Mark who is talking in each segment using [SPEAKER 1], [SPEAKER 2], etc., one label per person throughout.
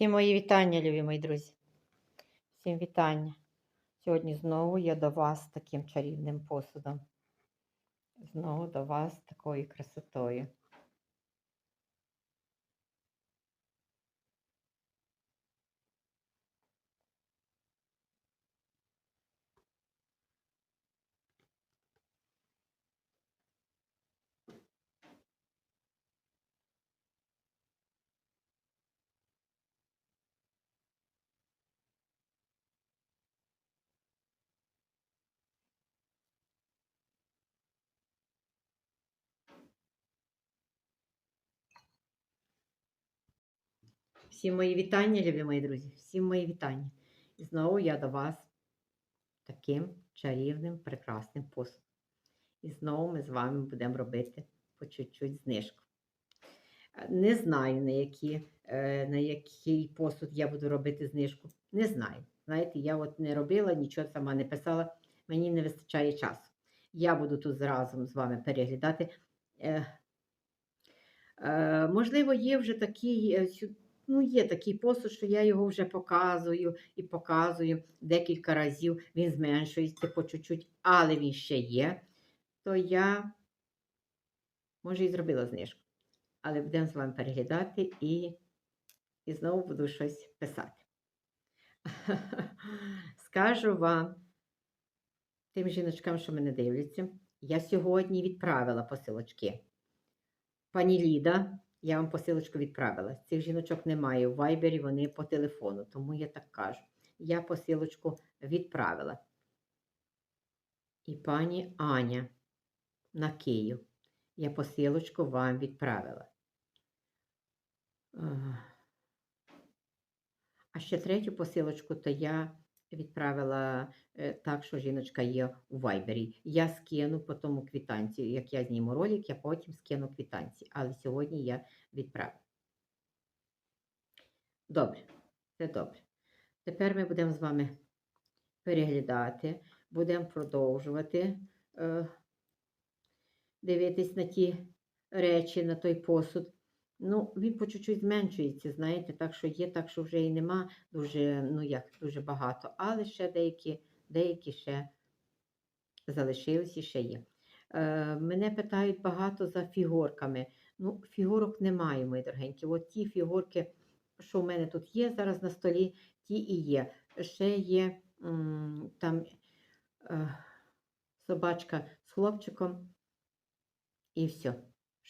[SPEAKER 1] Всім мої вітання, любі мої друзі. Всім вітання. Сьогодні знову я до вас таким чарівним посудом. Знову до вас такою красотою. Всім мої вітання, любі мої друзі. Всім мої вітання. І знову я до вас таким чарівним, прекрасним посудом. І знову ми з вами будемо робити по чуть-чуть знижку. Е, Не знаю, на, які, е, на який посуд я буду робити знижку. Не знаю. Знаєте, я от не робила, нічого сама не писала, мені не вистачає часу. Я буду тут разом з вами переглядати. Е, можливо, є вже такий. Ну, є такий посуд, що я його вже показую і показую декілька разів. Він зменшується по чуть-чуть, але він ще є. То я, може, і зробила знижку. Але будемо з вами переглядати і, і знову буду щось писати. Скажу вам, тим жіночкам, що мене дивляться, я сьогодні відправила посилочки. Пані Ліда, я вам посилочку відправила. Цих жіночок немає у вайбері, вони по телефону, тому я так кажу. Я посилочку відправила. І пані Аня на Київ. Я посилочку вам відправила. Е, А ще третю посилочку, то я відправила е, так, що жіночка є у вайбері. Я скину по тому квитанцію. Як я зніму ролик, я потім скину квитанції. Але сьогодні я відправила. Добре, це добре. Тепер ми будемо з вами переглядати, будемо продовжувати е, дивитись на ті речі, на той посуд. Ну, він по чуть-чуть зменшується, знаєте, так що є, так що вже і нема дуже, ну як, дуже багато, але ще деякі, деякі ще залишилися, ще є. Е, мене питають багато за фігурками. Ну, фігурок немає, мої дорогенькі. От ті фігурки, що в мене тут є зараз на столі, ті і є. Ще є там е, собачка з хлопчиком, і все,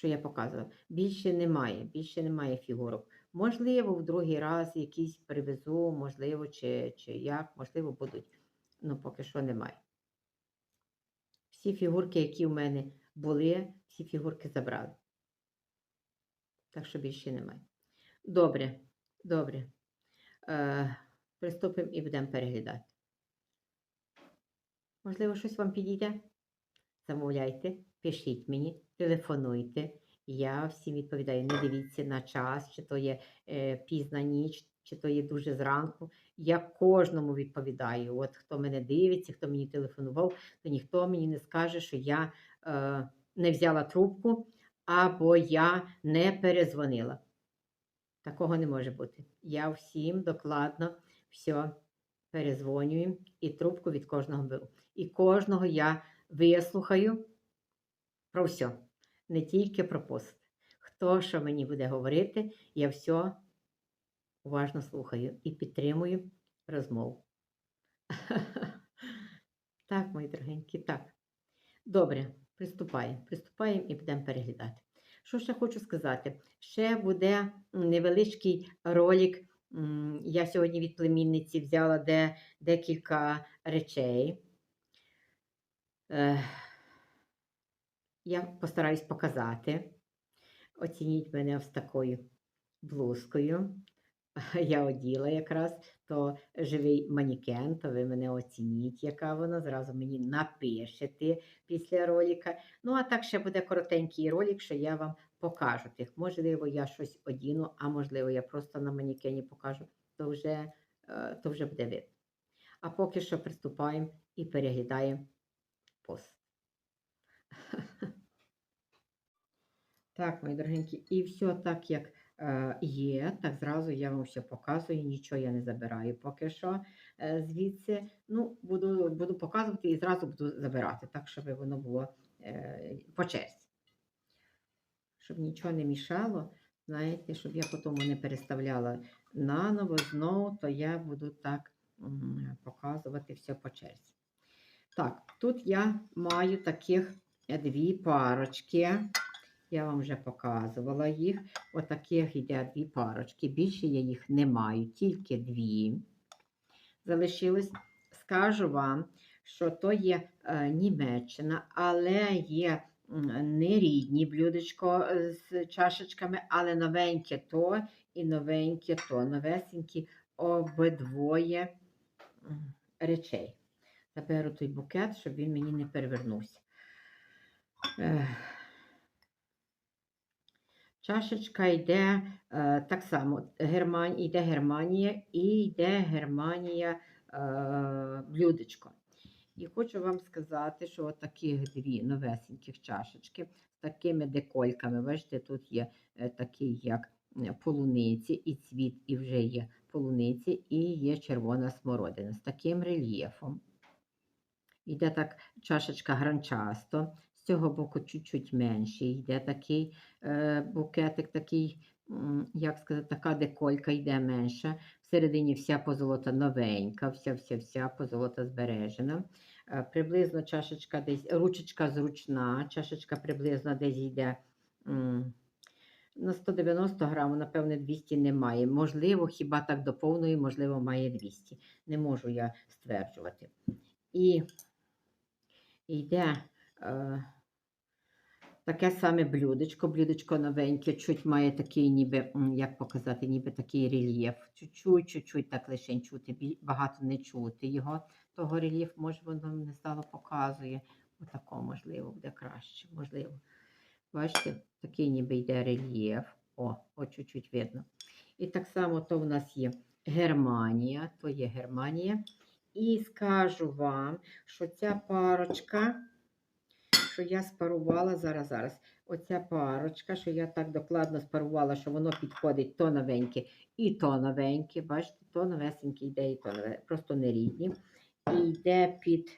[SPEAKER 1] що я показувала. Більше немає, більше немає фігурок. Можливо, в другий раз якісь привезу, можливо, чи, чи як, можливо, будуть. Ну, поки що немає. Всі фігурки, які в мене були, всі фігурки забрали. Так що більше немає. Добре, добре. Е, приступимо і будемо переглядати. Можливо, щось вам підійде? Замовляйте, пишіть мені, телефонуйте. Я всім відповідаю. Не дивіться на час, чи то є е, пізна ніч, чи то є дуже зранку. Я кожному відповідаю. От хто мене дивиться, хто мені телефонував, то ніхто мені не скаже, що я е, не взяла трубку або я не перезвонила. Такого не може бути. Я всім докладно все перезвонюю і трубку від кожного беру. І кожного я вислухаю про все, не тільки про пост. Хто що мені буде говорити, я все уважно слухаю і підтримую розмову. Так, мої дорогенькі, так. Добре, приступаємо. Приступаємо і будемо переглядати. Що ще хочу сказати? Ще буде невеличкий ролик. Я сьогодні від племінниці взяла де декілька речей. Я постараюсь показати. Оцініть мене ось такою блузкою. Я оділа якраз, то живий манікен, то ви мене оцініть, яка вона. Зразу мені напишете після ролика. Ну, а так ще буде коротенький ролик, що я вам покажу тих. Можливо, я щось одіну, а можливо, я просто на манікені покажу, то вже, е, то вже буде видно. А поки що приступаємо і переглядаємо пост. Так, мої дорогенькі, і все так, як е, є, так зразу я вам все показую, нічого я не забираю поки що е, звідси. Ну, буду, буду показувати і зразу буду забирати, так, щоб воно було е, по черзі. Щоб нічого не мішало, знаєте, щоб я потім не переставляла наново знову, то я буду так показувати все по черзі. Так, тут я маю таких дві парочки. Я вам вже показувала їх. Отаких йде дві парочки. Більше я їх не маю, тільки дві. Залишилось. Скажу вам, що то є е, Німеччина, але є не рідні блюдечко е, з чашечками, але новеньке то і новеньке то. Новесенькі обидвоє речей. Заберу той букет, щоб він мені не перевернувся. Ех. Чашечка йде е, так само. Герман... Йде Германія і йде Германія е, блюдечко. І хочу вам сказати, що от дві новесеньких чашечки з такими декольками. Бачите, тут є е, такий, як полуниці, і цвіт, і вже є полуниці, і є червона смородина з таким рельєфом. Йде так чашечка гранчасто, цього боку чуть-чуть менший, йде такий е, букетик, такий, як сказати, така деколька йде менша. Всередині вся позолота новенька, вся-вся-вся позолота збережена. Е, приблизно чашечка десь, ручечка зручна, чашечка приблизно десь йде. м, на 190 грамів, напевне, 200 немає. Можливо, хіба так до повної, можливо, має 200. Не можу я стверджувати. І йде е, таке саме блюдечко. Блюдечко новеньке, чуть має такий, ніби, як показати, ніби такий рельєф. Чуть-чуть, чуть-чуть так лише чути, багато не чути його. Того рельєф, може, воно не стало показує. Отако, можливо, буде краще. Можливо. Бачите, такий ніби йде рельєф. О, о, чуть-чуть видно. І так само то в нас є Германія, то є Германія. І скажу вам, що ця парочка, що я спарувала зараз, зараз. Оця парочка, що я так докладно спарувала, що воно підходить то новеньке і то новеньке. Бачите, то новесеньке йде і то нове, просто не рідні. І йде під,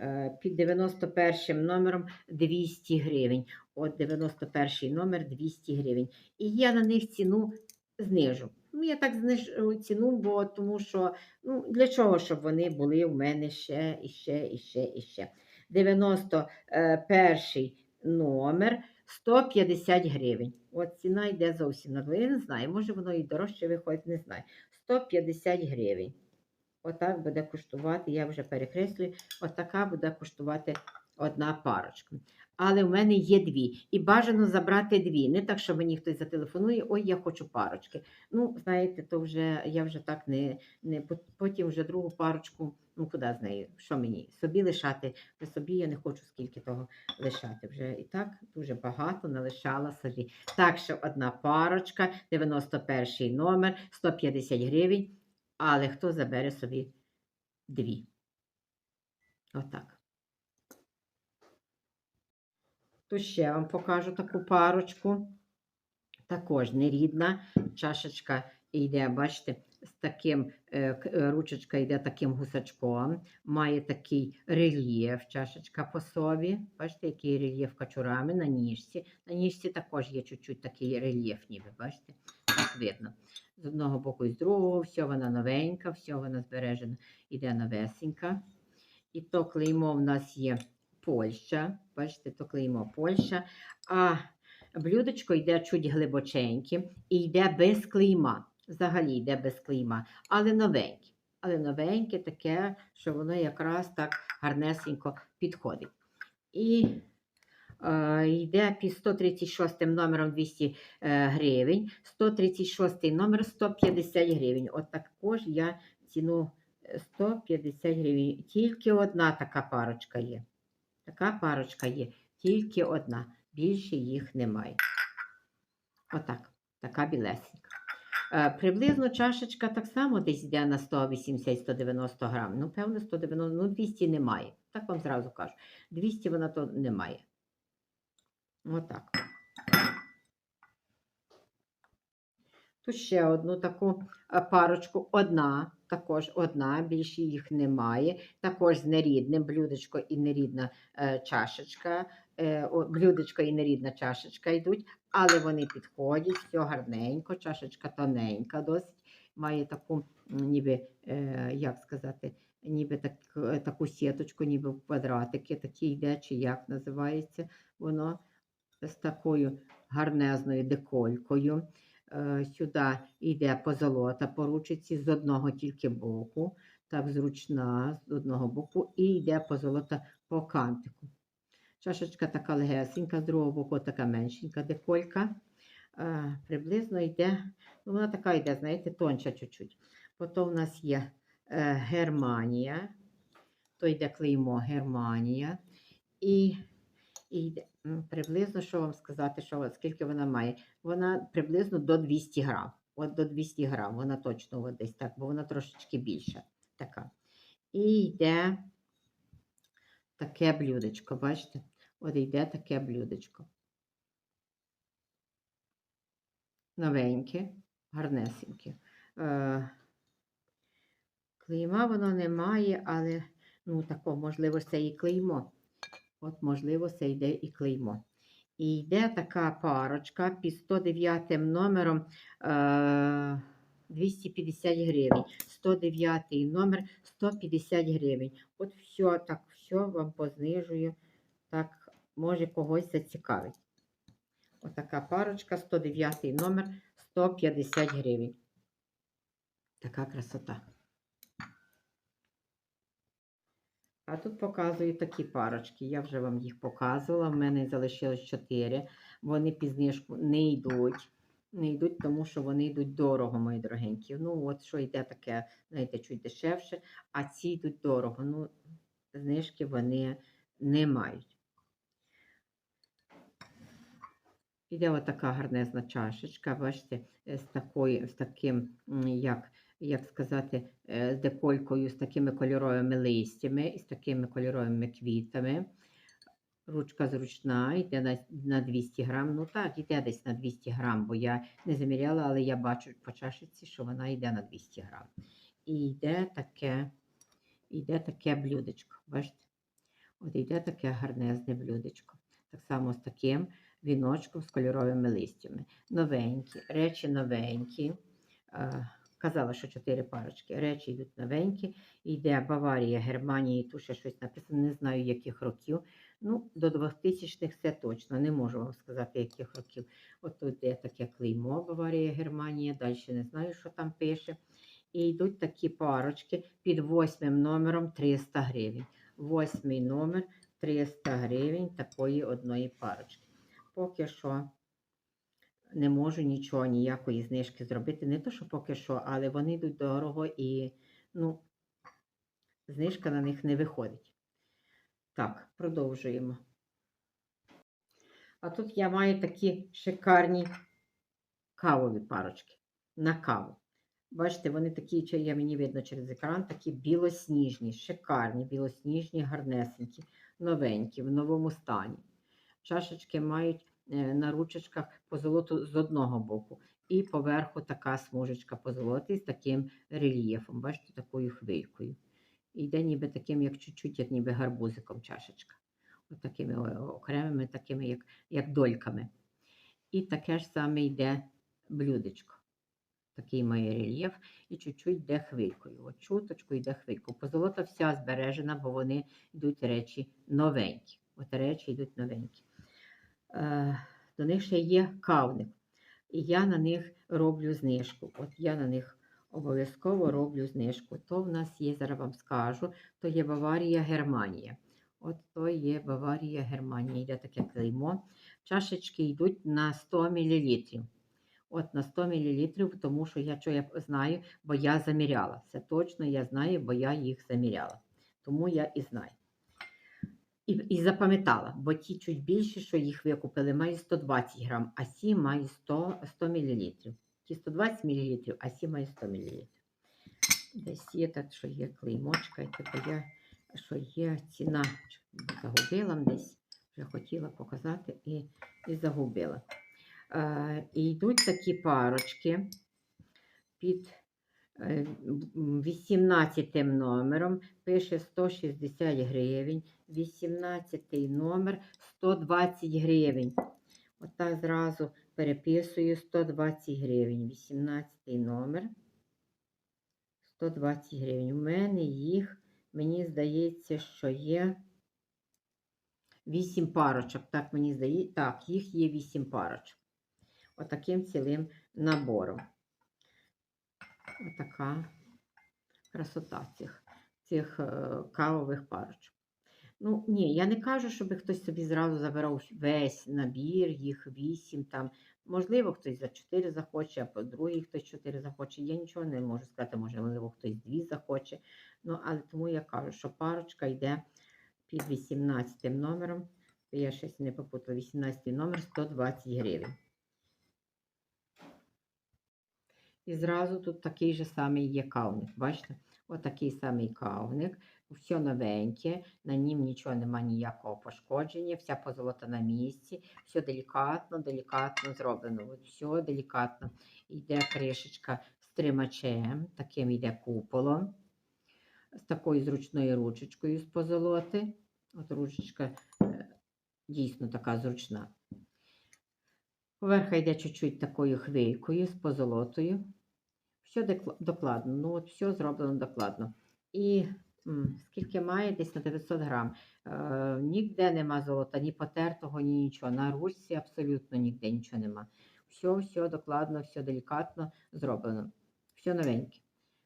[SPEAKER 1] е, під 91 номером 200 гривень. От 91 номер 200 гривень. І я на них ціну знижу. Ну, я так знижу ціну, бо тому що ну, для чого, щоб вони були в мене ще і ще, і ще, і ще. 91 номер 150 гривень. От ціна йде зовсім на. Я не знаю, може воно і дорожче виходить, не знаю. 150 гривень. Отак буде коштувати, я вже перекреслюю, отака буде коштувати одна парочка. Але в мене є дві. І бажано забрати дві. Не так, що мені хтось зателефонує, ой, я хочу парочки. Ну, знаєте, то вже я вже так не, не потім вже другу парочку, ну куди з нею? Що мені? Собі лишати. При собі я не хочу скільки того лишати. Вже і так дуже багато налишала собі. Так що одна парочка, 91 номер, 150 гривень. Але хто забере собі дві? Отак. То ще вам покажу таку парочку. Також нерідна. Чашечка йде, бачите, з таким е, е, ручечка йде таким гусачком. Має такий рельєф, чашечка по собі. Бачите, який рельєф качурами на ніжці. На ніжці також є чуть-чуть такий рельєф, ніби, бачите, так видно. З одного боку і з другого, все вона новенька, все вона збережена, іде новесенька. І то клеймо в нас є Польща. Бачите, то клеймо Польща. А блюдечко йде чуть глибоченьке і йде без клейма. Взагалі йде без клейма, але новеньке. Але новеньке таке, що воно якраз так гарнесенько підходить. І е, йде під 136 номером 200 е, гривень, 136 номер 150 гривень. От також я ціну е, 150 гривень. Тільки одна така парочка є. Така парочка є, тільки одна. Більше їх немає. Отак, така білесенька. Е, приблизно чашечка так само десь йде на 180-190 грам. Ну, певно, 190, ну 200 немає. Так вам зразу кажу. 200 вона то немає. Отак. Тут ще одну таку е, парочку. Одна, також одна, більше їх немає. Також з нерідним блюдечко і нерідна е, чашечка. Е, блюдечко і нерідна чашечка йдуть, але вони підходять, все гарненько, чашечка тоненька досить. Має таку, ніби, е, як сказати, ніби так, таку сіточку, ніби в квадратики, такі йде, чи як називається воно з такою гарнезною деколькою. Е, Сюди йде позолота по ручці з одного тільки боку, так зручна з одного боку, і йде позолота по кантику. Чашечка така легесенька, з другого боку така меншенька деколька. Е, Приблизно йде, ну вона така йде, знаєте, тонша чуть-чуть. Потім у нас є е, Германія, то йде клеймо Германія. І, і приблизно, що вам сказати, що, скільки вона має? Вона приблизно до 200 грам. От до 200 грам, вона точно от десь так, бо вона трошечки більша. Така. І йде таке блюдечко, бачите? От йде таке блюдечко. Новеньке, гарнесеньке. Е, клейма воно не має, але ну тако, можливо, це і клеймо. От, можливо, це йде і клеймо. І йде така парочка під 109 номером е, 250 гривень. 109 номер 150 гривень. От все, так, все вам познижую. Так, може когось зацікавить. Отака парочка, 109 номер 150 гривень. Така красота. А тут показую такі парочки. Я вже вам їх показувала. В мене залишилось 4. Вони під не йдуть. Не йдуть, тому що вони йдуть дорого, мої дорогенькі. Ну, от що йде таке, знаєте, чуть дешевше, а ці йдуть дорого. Ну, знижки вони не мають. Іде отака гарнезна чашечка, бачите, з, такою, з таким, як, як сказати, е, з деколькою, з такими кольоровими листями і з такими кольоровими квітами. Ручка зручна, йде на, на 200 грам. Ну так, йде десь на 200 грам, бо я не заміряла, але я бачу по чашечці, що вона йде на 200 грам. І йде таке, йде таке блюдечко. Бачите? От йде таке гарнезне блюдечко. Так само з таким віночком з кольоровими листями. Новенькі, речі новенькі. Казала, що чотири парочки. Речі йдуть новенькі. Йде Баварія, Германія, тут ще щось написано, не знаю яких років. Ну, до 2000-х це точно, не можу вам сказати, яких років. От тут є таке клеймо Баварія, Германія, далі не знаю, що там пише. І йдуть такі парочки під восьмим номером 300 гривень. Восьмий номер 300 гривень такої одної парочки. Поки що не можу нічого, ніякої знижки зробити. Не то, що поки що, але вони йдуть дорого і ну, знижка на них не виходить. Так, продовжуємо. А тут я маю такі шикарні кавові парочки на каву. Бачите, вони такі, чи я мені видно через екран, такі білосніжні, шикарні, білосніжні, гарнесенькі, новенькі, в новому стані. Чашечки мають на ручечках позолоту з одного боку. І поверху така смужечка позолоти з таким рельєфом, бачите, такою хвилькою. І йде ніби таким, як чуть-чуть, як ніби гарбузиком чашечка. От такими окремими, такими, як, як дольками. І таке ж саме йде блюдечко. Такий має рельєф і чуть-чуть йде хвилькою. От чуточку йде хвильку. Позолота вся збережена, бо вони йдуть речі новенькі. От речі йдуть новенькі. Е, до них ще є кавник. І я на них роблю знижку. От я на них обов'язково роблю знижку. То в нас є, зараз вам скажу, то є Баварія, Германія. От то є Баварія, Германія. Йде таке клеймо. Чашечки йдуть на 100 мл. От на 100 мл, тому що я що я знаю, бо я заміряла. Це точно я знаю, бо я їх заміряла. Тому я і знаю. І, і запам'ятала, бо ті чуть більші, що їх викупили, мають 120 грам, а сі мають 100, 100 мл. Ті 120 мл, а сі мають 100 мл. Десь є так, що є клеймочка, і типу я, що є ціна. Загубила десь, вже хотіла показати і, і загубила. Е, і йдуть такі парочки. під 18 номером пише 160 гривень, 18 номер 120 гривень. Отак зразу переписую 120 гривень. 18 номер 120 гривень. У мене їх, мені здається, що є 8 парочок. Так, мені здається, так, їх є 8 парочок. Отаким цілим набором. Отака красота цих, цих е, кавових парочок. Ну, ні, я не кажу, щоб хтось собі зразу забирав весь набір, їх вісім там. Можливо, хтось за 4 захоче, а по другий хтось 4 захоче. Я нічого не можу сказати, можливо, хтось 2 захоче. Ну, але тому я кажу, що парочка йде під 18 номером. Я щось не попутала. 18 номер 120 гривень. І зразу тут такий же самий є кавник. Бачите? Отакий самий кавник. Все новеньке, на нім нічого нема ніякого пошкодження, вся позолота на місці, все делікатно, делікатно зроблено. От все делікатно. Йде кришечка з тримачем, таким йде куполом, з такою зручною ручечкою з позолоти. От ручечка е, дійсно така зручна. Поверха йде чуть-чуть такою хвилькою з позолотою. Все докладно. Ну, от все зроблено докладно. І м, скільки має? Десь на 900 грам. Е, ніде нема золота, ні потертого, ні нічого. На ручці абсолютно ніде нічого нема. Все, все докладно, все делікатно зроблено. Все новеньке.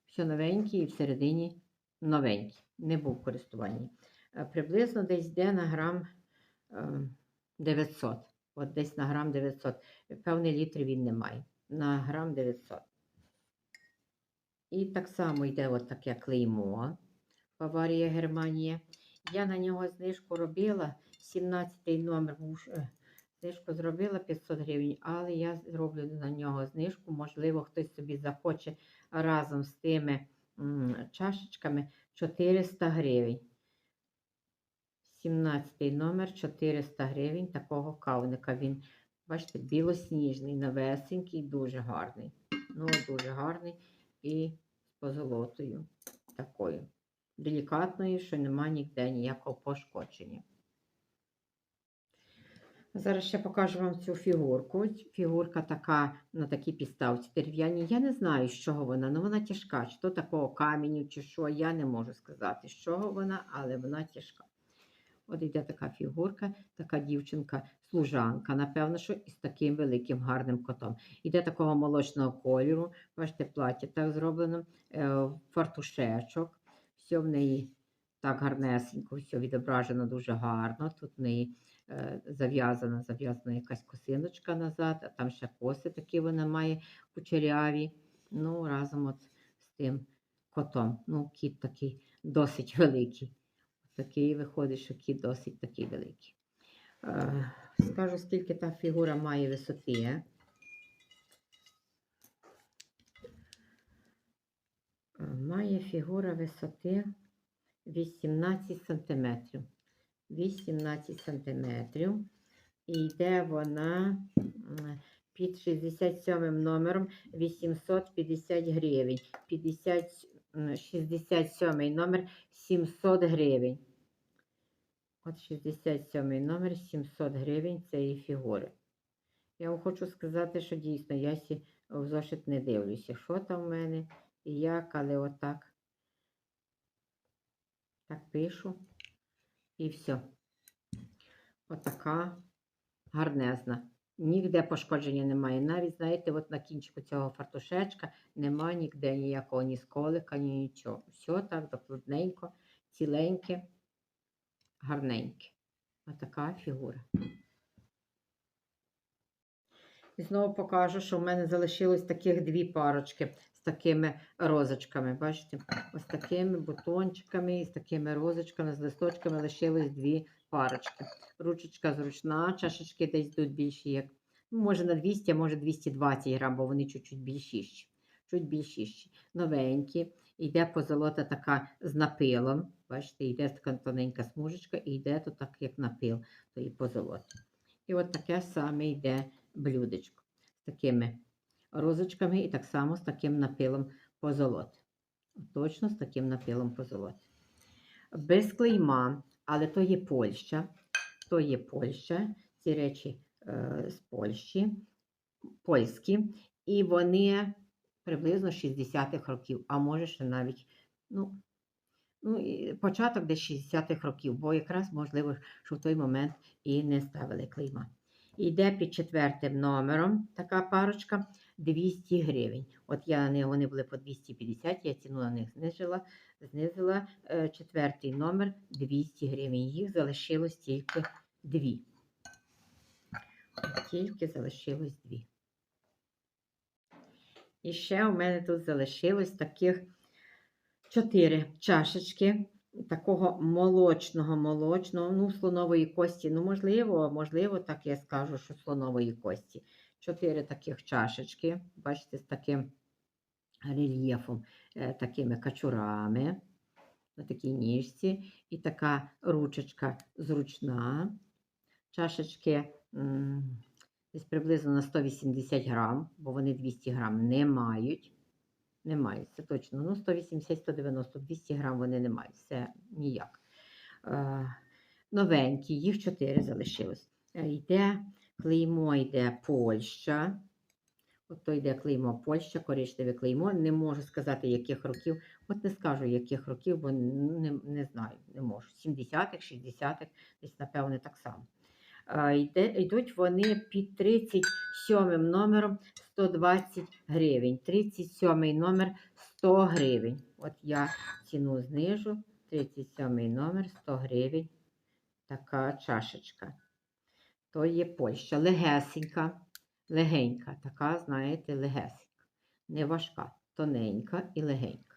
[SPEAKER 1] Все новеньке і всередині новенький. Не був в користуванні. Е, приблизно десь йде на грам е, 900. От десь на грам 900. Певний літр він не має. На грам 900. І так само йде от таке клеймо. Баварія, Германія. Я на нього знижку робила. 17-й номер е, Знижку зробила 500 гривень, але я зроблю на нього знижку. Можливо, хтось собі захоче разом з тими чашечками 400 гривень. 17 номер 400 гривень такого кавника. Він, бачите, білосніжний, новесенький, дуже гарний. Ну, дуже гарний і з позолотою такою. Делікатною, що нема ніде ніякого пошкодження. Зараз ще покажу вам цю фігурку. Фігурка така на такій підставці дерев'яній. Я не знаю, з чого вона, але вона тяжка. Чи то такого каменю, чи що, я не можу сказати, з чого вона, але вона тяжка. От йде така фігурка, така дівчинка-служанка, напевно, що із таким великим гарним котом. Іде такого молочного кольору, бачите, плаття так зроблено, е, фартушечок, все в неї так гарнесенько, все відображено дуже гарно. Тут в неї е, зав'язана, зав'язана якась косиночка назад, а там ще коси такі вона має кучеряві. Ну, разом от з тим котом. Ну, кіт такий досить великий. Такий виходить, що кіт досить такий великий. Е, Скажу, скільки та фігура має висоти. Е, Має фігура висоти 18 см. 18 см. І йде вона м, під 67 номером 850 гривень. 50, м, 67 номер 700 гривень. От 67 номер 700 гривень цієї фігури. Я вам хочу сказати, що дійсно я сі в зошит не дивлюся, що там в мене і як, але отак. Так пишу. І все. Отака гарнезна. Ніде пошкодження немає. Навіть, знаєте, от на кінчику цього фартушечка немає ніде ніякого ні сколика, ні нічого. Все так докладненько, ціленьке, гарненьке. Отака фігура. І знову покажу, що в мене залишилось таких дві парочки з такими розочками. Бачите? Ось такими бутончиками і з такими розочками, з листочками лишилось дві парочки. Ручечка зручна, чашечки десь тут більші, як, ну, може на 200, а може 220 грам, бо вони чуть-чуть більшіші. Чуть більшіші. Новенькі. Йде позолота така з напилом. Бачите, йде така тоненька смужечка і йде тут так, як напил, то і позолота. І от таке саме йде блюдечко з такими розочками і так само з таким напилом позолоти. Точно з таким напилом позолоти. Без клейма, але то є Польща. То є Польща. Ці речі е, з Польщі, польські, і вони приблизно 60-х років, а може ще навіть ну, ну, початок десь 60-х років, бо якраз можливо, що в той момент і не ставили клейма. Йде під четвертим номером така парочка 200 гривень. От я на них вони були по 250, я ціну на них знизила, знизила е, четвертий номер 200 гривень. Їх залишилось тільки дві. Тільки залишилось дві. І ще у мене тут залишилось таких чотири чашечки такого молочного, молочного, ну, слонової кості. Ну, можливо, можливо, так я скажу, що слонової кості. Чотири таких чашечки, бачите, з таким рельєфом, е, такими качурами на такій ніжці. І така ручечка зручна. Чашечки десь приблизно на 180 грам, бо вони 200 грам не мають. Не мають, це точно. Ну, 180, 190, 200 грам вони не мають. Це ніяк. Е, новенькі, їх 4 залишилось. Е, йде клеймо, йде Польща. От то йде клеймо Польща, коричневе клеймо. Не можу сказати, яких років. От не скажу, яких років, бо не, не знаю, не можу. 70-х, 60-х, десь, напевне, так само. Йдуть вони під 37 номером 120 гривень. 37 номер 100 гривень. От я ціну знижу. 37 номер 100 гривень. Така чашечка. То є Польща. Легесенька, легенька. Така, знаєте, легесенька. Не важка, тоненька і легенька.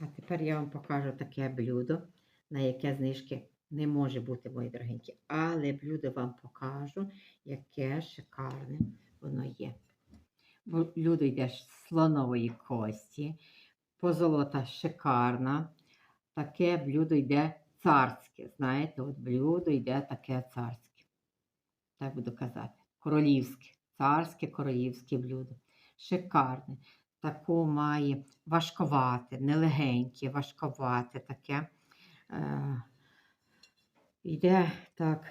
[SPEAKER 1] А тепер я вам покажу таке блюдо, на яке знижки не може бути, мої дорогенькі. Але блюдо вам покажу, яке шикарне воно є. Блюдо йде з слонової кості, позолота шикарна. Таке блюдо йде царське. Знаєте, от блюдо йде таке царське. Так буду казати. Королівське, царське королівське блюдо. Шикарне. Таку має важковате, нелегеньке, важковате таке. Е, Йде так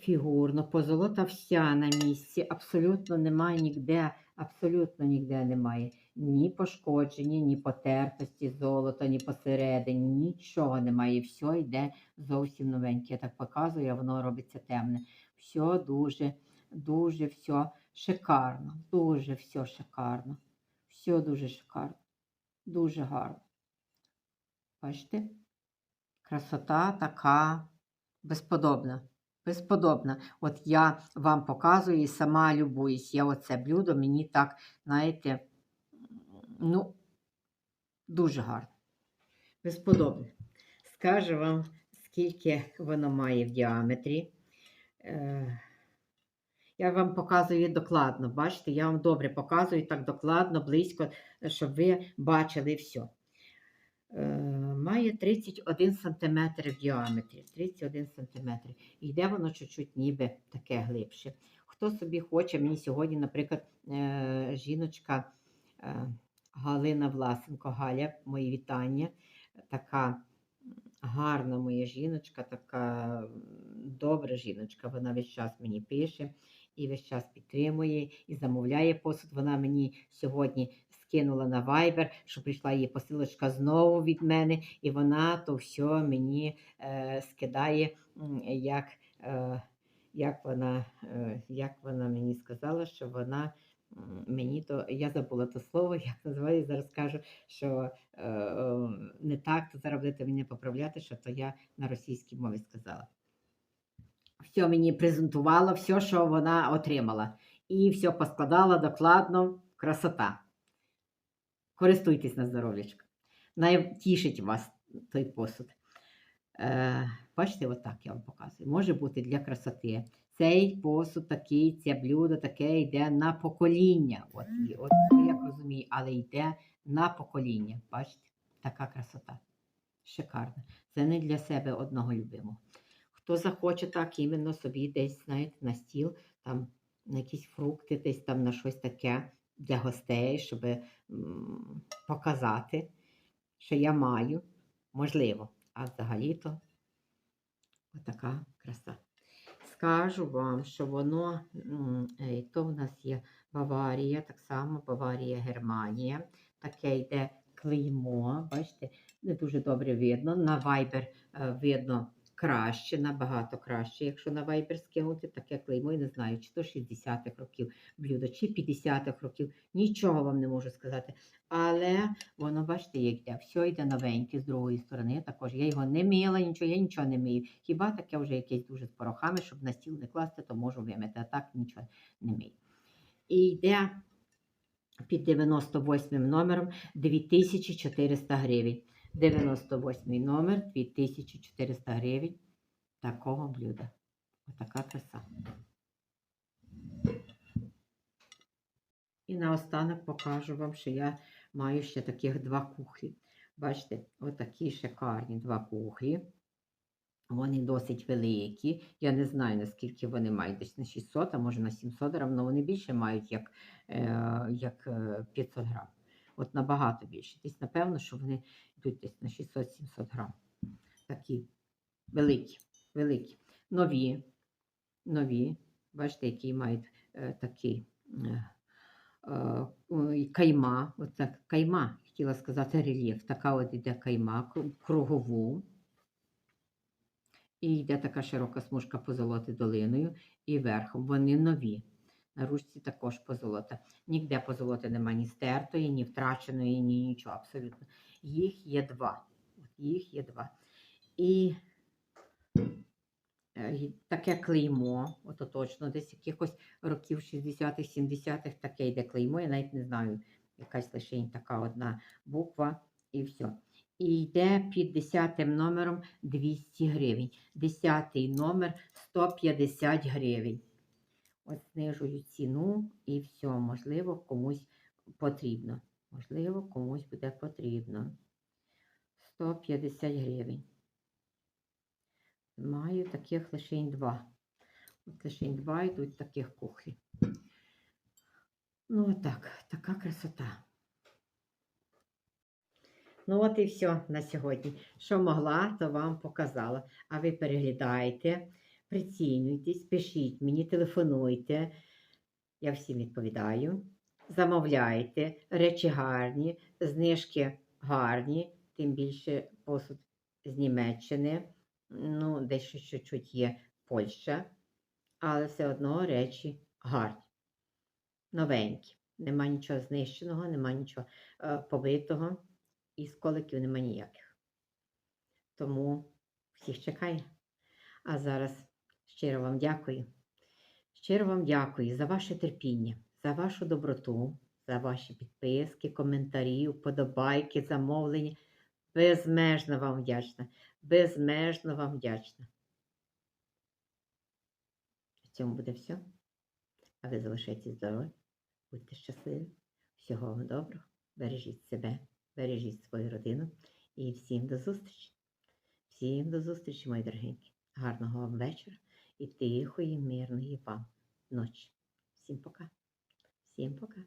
[SPEAKER 1] фігурно, позолота вся на місці, абсолютно немає ніде, абсолютно ніде немає ні пошкодження, ні потертості золота, ні посередині, нічого немає. Все йде зовсім новеньке. Я так показую, а воно робиться темне. Все дуже, дуже все шикарно, дуже все шикарно. Все дуже шикарно, дуже гарно. Бачите? Красота така безподобна. Безподобна. От я вам показую і сама любуюсь. Я оце блюдо мені так, знаєте, ну, дуже гарно. Безподобне. Скажу вам, скільки воно має в діаметрі. Е, Я вам показую докладно. Бачите, я вам добре показую так докладно, близько, щоб ви бачили все. Має 31 см в діаметрі. 31 см. І йде воно чуть-чуть ніби таке глибше. Хто собі хоче, мені сьогодні, наприклад, е, жіночка е, Галина Власенко, Галя, мої вітання. Така гарна моя жіночка, така добра жіночка. Вона весь час мені пише і весь час підтримує і замовляє посуд. Вона мені сьогодні скинула на Viber, що прийшла її посилочка знову від мене, і вона то все мені е, скидає, як, е, як, вона, е, як вона мені сказала, що вона. Мені то я забула то слово, як називаю, зараз кажу, що е, не так, то зараз будете мене поправляти, що то я на російській мові сказала. Все мені презентувала, все, що вона отримала. І все поскладала докладно, красота. Користуйтесь на здоров'ячко. Найтішить вас той посуд. Е, бачите, отак я вам показую. Може бути для красоти. Цей посуд такий, це блюдо таке йде на покоління. От, і- от як розумію, але йде на покоління. Бачите, така красота. Шикарна. Це не для себе одного любимого. Хто захоче так іменно собі десь, знаєте, на стіл, там на якісь фрукти, десь там на щось таке для гостей, щоб показати, що я маю, можливо. А взагалі-то отака краса. Скажу вам, що воно, е, то в нас є Баварія, так само Баварія, Германія. Таке йде клеймо, бачите, не дуже добре видно. На Viber е, видно краще, набагато краще. Якщо на Viber скинути таке клеймо, я не знаю, чи то 60-х років блюдо, чи 50-х років. Нічого вам не можу сказати. Але воно, бачите, як йде. Все йде новеньке з другої сторони. Також я його не мила, нічого, я нічого не мию. Хіба таке вже якесь дуже з порохами, щоб на стіл не класти, то можу вимити, а так нічого не мию. І йде під 98 номером 2400 гривень. 98 номер 2400 гривень такого блюда. Отака краса. І наостанок покажу вам, що я маю ще таких два кухлі. Бачите, отакі шикарні два кухлі. Вони досить великі. Я не знаю, наскільки вони мають десь на 600, а може на 700 грам, але вони більше мають як, е, як е, 500 грам. От набагато більше. Десь, напевно, що вони йдуть десь на 600-700 грам. Такі великі, великі. Нові, нові. Бачите, які мають е, такий е, е, кайма. От так, кайма, хотіла сказати, рельєф. Така от іде кайма кругову. І йде така широка смужка позолоти долиною і верхом. Вони нові. На ручці також позолота. Ніде позолоти нема ні стертої, ні втраченої, ні нічого абсолютно. Їх є два. От Їх є два. І е, таке клеймо, ото точно, десь якихось років 60-х, 70-х таке йде клеймо. Я навіть не знаю, якась лише така одна буква і все. І йде під 10 номером 200 гривень. 10 номер 150 гривень. Знижую ціну і все, можливо, комусь потрібно. Можливо, комусь буде потрібно. 150 гривень. Маю таких лише два. От лише два йдуть таких кухлі. Ну, отак, така красота. Ну, от і все на сьогодні. Що могла, то вам показала. А ви переглядайте, прицінюйтесь, пишіть мені, телефонуйте. Я всім відповідаю. Замовляйте, речі гарні, знижки гарні, тим більше посуд з Німеччини. Ну, дещо чуть-чуть є Польща, але все одно речі гарні, новенькі. Нема нічого знищеного, нема нічого е, побитого і сколиків нема ніяких. Тому всіх чекаю. А зараз щиро вам дякую. Щиро вам дякую за ваше терпіння, за вашу доброту, за ваші підписки, коментарі, вподобайки, замовлення. Безмежно вам вдячна. Безмежно вам вдячна. В цьому буде все. А ви залишайтесь здорові, будьте щасливі. Всього вам доброго. Бережіть себе, бережіть свою родину. І всім до зустрічі. Всім до зустрічі, мої дорогенькі. Гарного вам вечора і тихої, мирної вам ночі. Всім пока. Всім пока.